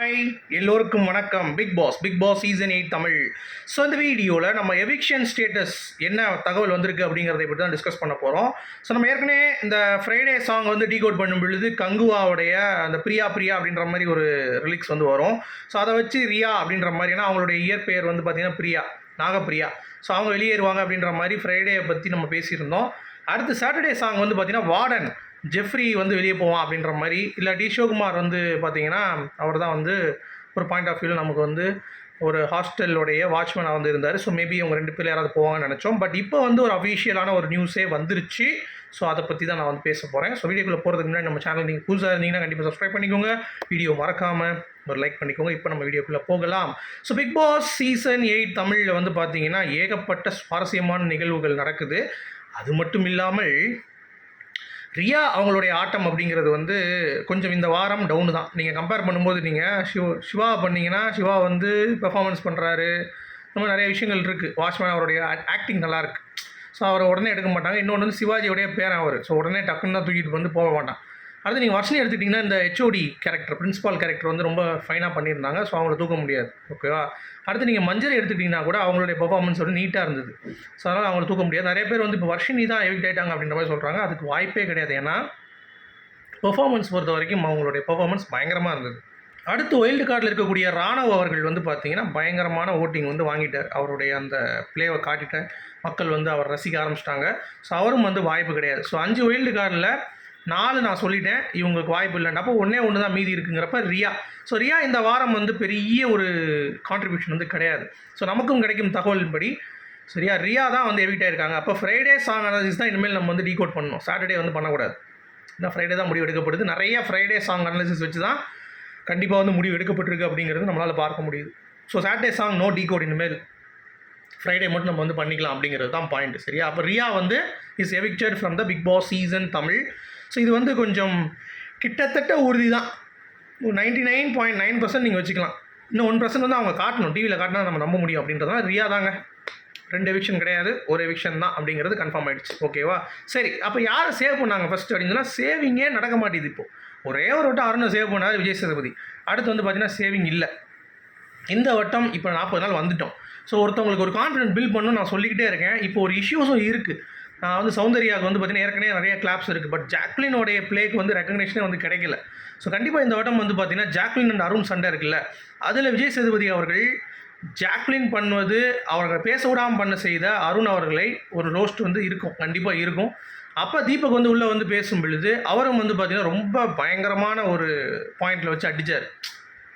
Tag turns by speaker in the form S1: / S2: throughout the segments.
S1: Hi எல்லோருக்கும் வணக்கம். Bigg Boss Bigg Boss season eight Tamil. So இந்த வீடியோவில் நம்ம எவிக்ஷன் ஸ்டேட்டஸ் என்ன தகவல் வந்திருக்கு அப்படிங்கிறத பற்றி தான் டிஸ்கஸ் பண்ண போகிறோம் ஸோ நம்ம ஏற்கனவே இந்த ஃப்ரைடே சாங் வந்து டீகோட் பண்ணும் பொழுது கங்குவாவுடைய அந்த பிரியா பிரியா அப்படின்ற மாதிரி ஒரு ரிலிக்ஸ் வந்து வரும். ஸோ அதை வச்சு ரியா அப்படின்ற மாதிரி ஏன்னா அவங்களுடைய இயற்பெயர் வந்து பார்த்திங்கன்னா பிரியா நாகப்பிரியா. ஸோ அவங்க வெளியேறுவாங்க அப்படின்ற மாதிரி ஃப்ரைடே பற்றி நம்ம பேசியிருந்தோம். அடுத்து சாட்டர்டே சாங் வந்து பார்த்திங்கன்னா வார்டன் ஜெஃப்ரி வந்து வெளியே போவான் அப்படின்ற மாதிரி இல்லாட்டி சிவகுமார் வந்து பார்த்தீங்கன்னா அவர் தான் வந்து ஒரு பாயிண்ட் ஆஃப் வியூவில் நமக்கு வந்து ஒரு ஹாஸ்டலுடைய வாட்ச்மேனாக வந்து இருந்தார். ஸோ மேபி அவங்க ரெண்டு பேர் யாராவது போவாங்கன்னு நினச்சோம். பட் இப்போ வந்து ஒரு அஃபிஷியலான ஒரு நியூஸே வந்துருச்சு. ஸோ அதை பற்றி தான் நான் வந்து பேச போகிறேன் ஸோ வீடியோக்குள்ளே போகிறதுக்கு முன்னாடி நம்ம சேனல் நீங்கள் புதுசாக இருந்தீங்கன்னா கண்டிப்பாக சப்ஸ்கிரைப் பண்ணிக்கோங்க. வீடியோ மறக்காமல் ஒரு லைக் பண்ணிக்கோங்க. இப்போ நம்ம வீடியோக்குள்ளே போகலாம். So Bigg Boss season eight தமிழில் வந்து பார்த்தீங்கன்னா ஏகப்பட்ட சுவாரஸ்யமான நிகழ்வுகள் நடக்குது. அது மட்டும் இல்லாமல் ரியா அவங்களுடைய ஆட்டம் அப்படிங்கிறது வந்து கொஞ்சம் இந்த வாரம் டவுனு தான். நீங்கள் கம்பேர் பண்ணும்போது நீங்கள் ஷிவ் சிவா பண்ணிங்கன்னா சிவா வந்து பெர்ஃபார்மன்ஸ் பண்ணுறாரு இந்த மாதிரி நிறைய விஷயங்கள் இருக்குது வாட்ச்மேன் அவருடைய ஆக்டிங் நல்லாயிருக்கு ஸோ அவரை உடனே எடுக்க மாட்டாங்க. இன்னொன்று வந்து சிவாஜியோடைய பேரன் அவர். ஸோ உடனே டக்குன்னு தான் தூக்கிட்டு வந்து போக மாட்டான். அடுத்து நீங்கள் வர்ஷனி எடுத்துக்கிட்டிங்கன்னா இந்த ஹெச்ஓடி கேரக்டர் பிரின்ஸிபால் கேரக்டர் வந்து ரொம்ப ஃபைனாக பண்ணியிருந்தாங்க. ஸோ அவங்கள தூக்க முடியாது. ஓகேவா அடுத்து நீங்கள் மஞ்சள் எடுத்துக்கிட்டிங்கன்னா கூட அவங்களுடைய பெர்ஃபார்மன்ஸ் வந்து நீட்டாக இருந்தது. ஸோ அதனால் அவங்கள தூக்க முடியாது. நிறைய பேர் வந்து இப்போ வர்ஷினி தான் எவிக்ட் ஆயிட்டாங்க அப்படின்ற மாதிரி சொல்கிறாங்க அதுக்கு வாய்ப்பே கிடையாது. ஏன்னா பெர்ஃபார்மன்ஸ் பொறுத்த வரைக்கும் அவங்களுடைய பெர்ஃபார்மன்ஸ் பயங்கரமாக இருந்தது. அடுத்து ஒயில்டு கார்டில் இருக்கக்கூடிய ராணவ் அவர்கள் வந்து பார்த்தீங்கன்னா பயங்கரமான ஓட்டிங் வந்து வாங்கிட்டார். அவருடைய அந்த பிளேவை காட்டிட்ட மக்கள் வந்து அவர் ரசிக்க ஆரம்பிச்சிட்டாங்க. ஸோ அவரும் வந்து வாய்ப்பு கிடையாது. ஸோ அஞ்சு ஒயில்டு கார்டில் நாலு நான் சொல்லிட்டேன் இவங்களுக்கு வாய்ப்பு இல்லைன்னா. அப்போ ஒன்றே ஒன்று தான் மீதி இருக்குங்கிறப்ப ரியா. ஸோ ரியா இந்த வாரம் வந்து பெரிய ஒரு கான்ட்ரிபியூஷன் வந்து கிடையாது. ஸோ நமக்கும் கிடைக்கும் தகவலின்படி சரியா ரியா தான் வந்து எவிட் ஆயிருக்காங்க. அப்போ ஃப்ரைடே சாங் அனாலிசிஸ் தான் இனிமேல் நம்ம வந்து டீகோட் பண்ணணும். சாட்டர்டே வந்து பண்ணக்கூடாது. ஏன்னா ஃப்ரைடே தான் முடிவு எடுக்கப்படுது. நிறைய ஃப்ரைடே சாங் அனாலிசிஸ் வச்சு தான் கண்டிப்பாக வந்து முடிவு எடுக்கப்பட்டிருக்கு அப்படிங்கிறது நம்மளால் பார்க்க முடியுது. So Saturday song no decode இனிமேல். ஃப்ரைடே மட்டும் நம்ம வந்து பண்ணிக்கலாம் அப்படிங்கிறது தான் பாயிண்ட் சரியா? அப்போ ரியா வந்து is evicted from the Bigg Boss season Tamil. So இது வந்து கொஞ்சம் கிட்டத்தட்ட உறுதி தான் ஒரு ninety nine point nine percent நீங்கள் வச்சுக்கலாம். இன்னும் ஒன் பர்சன்ட் வந்து அவங்க காட்டணும். டிவியில் காட்டினா நம்ம நம்ப முடியும் அப்படின்றதுனால ரியா தாங்க. ரெண்டு எவிக்ஷன் கிடையாது ஒரு எவிக்ஷன் தான் அப்படிங்கிறது கன்ஃபார்ம் ஆகிடுச்சு ஓகேவா சரி அப்போ யாரை சேவ் பண்ணாங்க ஃபஸ்ட் அப்படின்னு சொன்னால் சேவிங்கே நடக்க மாட்டேது இப்போ. ஒரே ஒரு வட்டம் அருணை சேவ் பண்ணாரு விஜய் சேதுபதி. அடுத்து வந்து பார்த்தீங்கன்னா சேவிங் இல்லை. இந்த வட்டம் இப்போ நாற்பது நாள் வந்துட்டோம். ஸோ ஒருத்தவங்களுக்கு ஒரு கான்ஃபிடென்ட் பில்ட் பண்ணணும் நான் சொல்லிக்கிட்டே இருக்கேன். இப்போ ஒரு இஷ்யூஸும் இருக்குது நான் வந்து சௌந்தர்யாவுக்கு வந்து பார்த்தீங்கன்னா ஏற்கனவே நிறைய கிளாப்ஸ் இருக்குது பட் ஜாக்லினோடைய பிளேக்கு வந்து ரெக்கக்னேஷனே வந்து கிடைக்கல. ஸோ கண்டிப்பாக இந்த ஓட்டம் வந்து பார்த்தீங்கன்னா ஜாக்லின் அண்ட் அருண் சண்டை இருக்குல்ல. அதில் விஜய் சேதுபதி அவர்கள் ஜாக்லின் பண்ணுவது அவர்களை பேச விடாமல் பண்ண செய்த அருண் அவர்களை ஒரு ரோஸ்ட் வந்து இருக்கும். கண்டிப்பாக இருக்கும். அப்போ தீபக் வந்து உள்ளே வந்து பேசும் பொழுது அவரும் வந்து பார்த்தீங்கன்னா ரொம்ப பயங்கரமான ஒரு பாயிண்டில் வச்சு அடித்தார்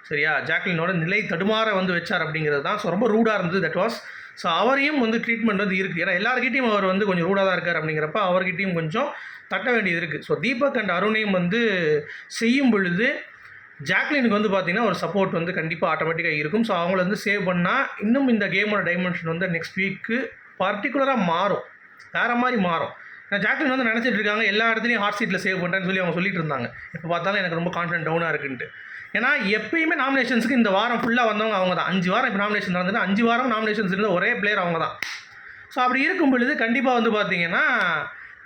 S1: சரியா? ஜாக்லினோட நிலை தடுமாற வந்து வச்சார் அப்படிங்கிறது தான். ஸோ ரொம்ப ரூடாக இருந்தது. தட் வாஸ் ஸோ அவரையும் வந்து ட்ரீட்மெண்ட் வந்து இருக்குது ஏன்னா எல்லாருக்கிட்டையும் அவர் வந்து கொஞ்சம் ரூடாக தான் இருக்கார் அப்படிங்கிறப்ப அவர்கிட்டையும் கொஞ்சம் தட்ட வேண்டியது இருக்குது ஸோ தீபக் அண்ட் அருணையும் வந்து செய்யும் பொழுது ஜாக்லினுக்கு வந்து பார்த்திங்கன்னா ஒரு சப்போர்ட் வந்து கண்டிப்பாக ஆட்டோமேட்டிக்காக இருக்கும். ஸோ அவங்கள வந்து சேவ் பண்ணால் இன்னும் இந்த கேமோட டைமென்ஷன் வந்து நெக்ஸ்ட் வீக்கு பர்டிகுலராக மாறும். வேறு மாதிரி மாறும். நான் ஜாக்லின் வந்து நினச்சிட்டு இருக்காங்க எல்லா இடத்துலையும் ஹாட் சீட்டில் சேவ் பண்ணுறேன்னு சொல்லி அவங்க சொல்லிட்டு இருந்தாங்க. இப்போ பார்த்தாலும் எனக்கு ரொம்ப கான்ஃபிடென்ட் டவுனாக இருக்குன்ட்டு. ஏன்னா எப்பயுமே நாமினேஷன்ஸுக்கு இந்த வாரம் ஃபுல்லாக வந்தவங்க அவங்க தான் அஞ்சு வாரம் இப்போ நாமினேஷன் நடந்தது அஞ்சு வாரம் நாமினேஷன்ஸ் இருந்த ஒரே பிளேயர் அவங்க தான் ஸோ அப்படி இருக்கும் பொழுது கண்டிப்பாக வந்து பார்த்தீங்கன்னா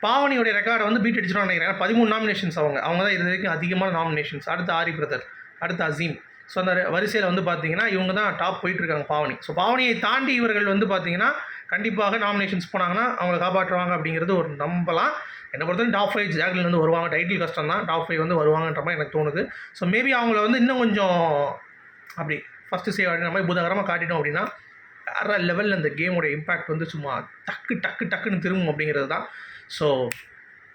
S1: பாவனியோடைய ரெக்கார்டை வந்து பீட் அடிச்சிடும் நினைக்கிறேன். பதிமூணு நாமினேஷன்ஸ் அவங்க. அவங்க தான் இது வரைக்கும் அதிகமான நாமினேஷன்ஸ் அடுத்து ஆரி பிரதர் அடுத்து அசீம். ஸோ அந்த வரிசையில் வந்து பார்த்தீங்கன்னா இவங்க தான் டாப் போயிட்டுருக்காங்க பாவனி. ஸோ பாவனியை தாண்டி இவர்கள் வந்து பார்த்தீங்கன்னா கண்டிப்பாக நாமினேஷன்ஸ் போனாங்கன்னா அவங்களை காப்பாற்றுவாங்க அப்படிங்கிறது ஒரு நம்பலாம். என்னை பொறுத்தவரை டாப் ஃபைவ் ஜாக்லின் வந்து வருவாங்க. டைட்டில் கஷ்டம் தான். டாப் ஃபைவ் வந்து வருவாங்கன்ற மாதிரி எனக்கு தோணுது. ஸோ மேபி அவங்கள வந்து இன்னும் கொஞ்சம் அப்படி ஃபஸ்ட்டு சேவ் அப்படின்ற மாதிரி புதகரமாக காட்டிட்டோம் அப்படின்னா வேறு லெவலில் அந்த கேமோட இம்பேக்ட் வந்து சும்மா டக்கு டக்கு டக்குன்னு திரும்பும் அப்படிங்கிறது தான். ஸோ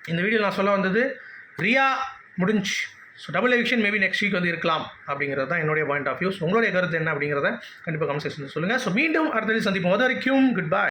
S1: இந்த வீடியோ நான் சொல்ல வந்தது ரியா முடிஞ்சு. So double eviction maybe next week வந்து இருக்கலாம் அப்படிங்கிறது தான் என்னுடைய பாயிண்ட் ஆஃப் வியூஸ் உங்களுடைய கருத்து என்ன அப்படிங்கிறத கண்டிப்பாக கமெண்ட் செக்ஷன் சொல்லுங்கள் ஸோ மீண்டும் அடுத்தது சந்திப்போம். அது வரைக்கும் குட் பாய்